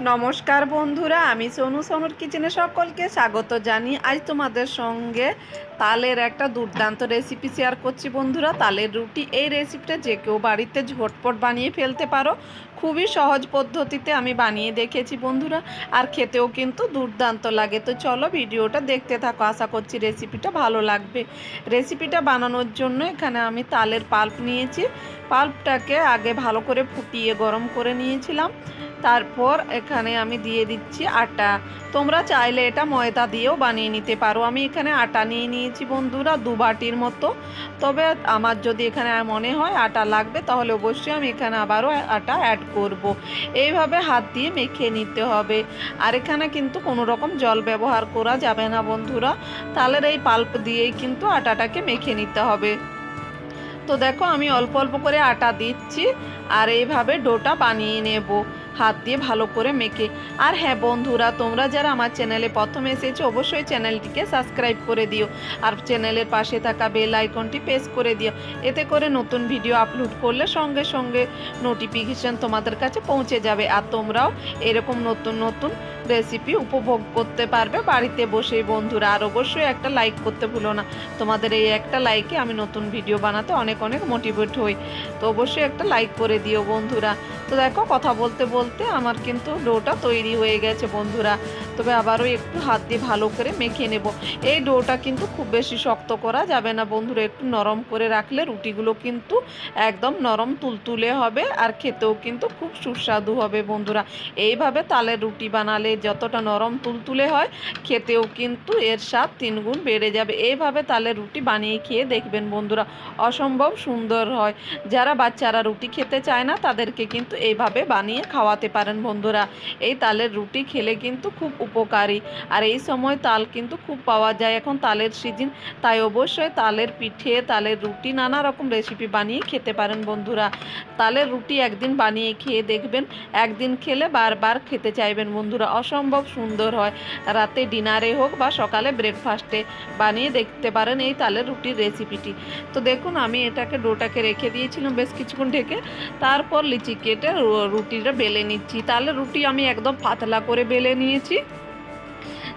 নমস্কার বন্ধুরা, আমি সোনু সোনুর কিচেনে সকলকে স্বাগত জানি। আজ তোমাদের সঙ্গে তালের একটা দুর্দান্ত রেসিপি শেয়ার করছি বন্ধুরা। তালের রুটি, এই রেসিপিটা যে কেউ বাড়িতে ঝটপট বানিয়ে ফেলতে পারো। খুবই সহজ পদ্ধতিতে আমি বানিয়ে দেখেছি বন্ধুরা, আর খেতেও কিন্তু দুর্দান্ত লাগে। তো চলো ভিডিওটা দেখতে থাকো, আশা করছি রেসিপিটা ভালো লাগবে। রেসিপিটা বানানোর জন্য এখানে আমি তালের পাল্প নিয়েছি। পাল্পটাকে আগে ভালো করে ফুটিয়ে গরম করে নিয়েছিলাম। তারপর এখানে আমি দিয়ে দিচ্ছি আটা। তোমরা চাইলে এটা ময়দা দিয়েও বানিয়ে নিতে পারো। আমি এখানে আটা নিয়ে নিয়েছি বন্ধুরা, দু বাটির মতো। তবে আমার যদি এখানে মনে হয় আটা লাগবে, তাহলে অবশ্যই আমি এখানে আবারও আটা অ্যাড করব। এইভাবে হাত দিয়ে মেখে নিতে হবে। আর এখানে কিন্তু কোনো রকম জল ব্যবহার করা যাবে না বন্ধুরা। তাহলে এই পাল্প দিয়েই কিন্তু আটাটাকে মেখে নিতে হবে। তো দেখো আমি অল্প অল্প করে আটা দিচ্ছি। আর এইভাবে ডোটা বানিয়ে নেব। হাত দিয়ে ভালো করে মেখে। আর হ্যাঁ বন্ধুরা, তোমরা যারা আমার চ্যানেলে প্রথমে এসেছ, অবশ্যই চ্যানেলটিকে সাবস্ক্রাইব করে দিও। আর চ্যানেলের পাশে থাকা বেল আইকনটি প্রেস করে দিও। এতে করে নতুন ভিডিও আপলোড করলে সঙ্গে সঙ্গে নোটিফিকেশন তোমাদের কাছে পৌঁছে যাবে। আর তোমরাও এরকম নতুন নতুন রেসিপি উপভোগ করতে পারবে বাড়িতে বসেই। বন্ধুরা, আর অবশ্যই একটা লাইক করতে ভুলো না। তোমাদের এই একটা লাইকে আমি নতুন ভিডিও বানাতে অনেক অনেক মোটিভেট হই। তো অবশ্যই একটা লাইক করে দিও বন্ধুরা। তো দেখো কথা বলতে বলতে আমার কিন্তু ডোটা তৈরি হয়ে গেছে বন্ধুরা। তবে আবারও একটু হাত দিয়ে ভালো করে মেখে নেব। এই ডোটা কিন্তু খুব বেশি শক্ত করা যাবে না বন্ধুরা, একটু নরম করে রাখলে রুটিগুলো কিন্তু একদম নরম তুলতুলে হবে আর খেতেও কিন্তু খুব সুস্বাদু হবে বন্ধুরা। এইভাবে তালের রুটি বানালে যতটা নরম তুলতুলে হয়, খেতেও কিন্তু এর স্বাদ তিনগুণ বেড়ে যাবে। এইভাবে তালের রুটি বানিয়ে খেয়ে দেখবেন বন্ধুরা, অসম্ভব সুন্দর হয়। যারা বাচ্চারা রুটি খেতে চায় না, তাদেরকে কিন্তু এইভাবে বানিয়ে খাওয়াতে পারেন বন্ধুরা। এই তালের রুটি খেলে কিন্তু খুব উপকারী। আর এই সময় তাল কিন্তু খুব পাওয়া যায়। এখন তালের সিজন, তাই অবশ্যই তালের পিঠে, তালের রুটি নানা রকম রেসিপি বানিয়ে খেতে পারেন বন্ধুরা। তালের রুটি একদিন বানিয়ে খেয়ে দেখবেন, একদিন খেলে বারবার খেতে চাইবেন বন্ধুরা। অসম্ভব সুন্দর হয়। রাতে ডিনারে হোক বা সকালে ব্রেকফাস্টে বানিয়ে দেখতে পারেন এই তালের রুটির রেসিপিটি তো দেখুন, আমি এটাকে ডোটাকে রেখে দিয়েছিলাম বেশ কিছুক্ষণ ঢেকে। তারপর লিচি কেটে রুটিটা বেলে নিচ্ছি। তাহলে রুটি আমি একদম পাতলা করে বেলে নিয়েছি।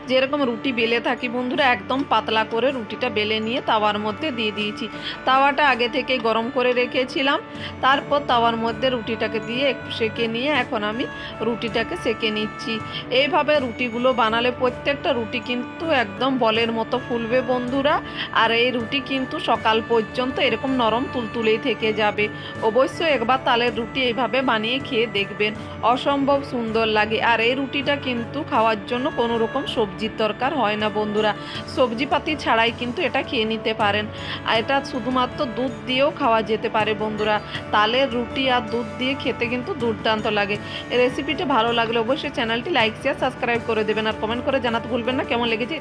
যেরকম রুটি বেলে থাকি, বন্ধুরা, একদম পাতলা করে রুটিটা বেলে নিয়ে তাওয়ার মধ্যে দিয়ে দিয়েছি। তাওয়াটা আগে থেকে গরম করে রেখেছিলাম, তারপর তাওয়ার মধ্যে রুটিটাকে দিয়ে একটু সেকে নিয়ে এখন আমি রুটিটাকে সেকে নিচ্ছি। এইভাবে রুটিগুলো বানালে প্রত্যেকটা রুটি কিন্তু একদম বলের মতো ফুলবে, বন্ধুরা। আর এই রুটি কিন্তু সকাল পর্যন্ত এরকম নরম তুলতুলেই থেকে যাবে। অবশ্যই একবার তালের রুটি এইভাবে বানিয়ে খেয়ে দেখবেন। অসম্ভব সুন্দর লাগে। আর এই রুটিটা কিন্তু খাওয়ার জন্য কোনো রকম সবজির দরকার হয় না বন্ধুরা। সবজিপাতি ছাড়াই কিন্তু এটা খেয়ে নিতে পারেন। আর এটা শুধুমাত্র দুধ দিয়েও খাওয়া যেতে পারে বন্ধুরা। তালে, রুটি আর দুধ দিয়ে খেতে কিন্তু দুর্দান্ত লাগে। রেসিপিটা ভালো লাগলে অবশ্যই চ্যানেলটি লাইক শেয়ার সাবস্ক্রাইব করে দেবেন। আর কমেন্ট করে জানাতে ভুলবেন না কেমন লেগেছে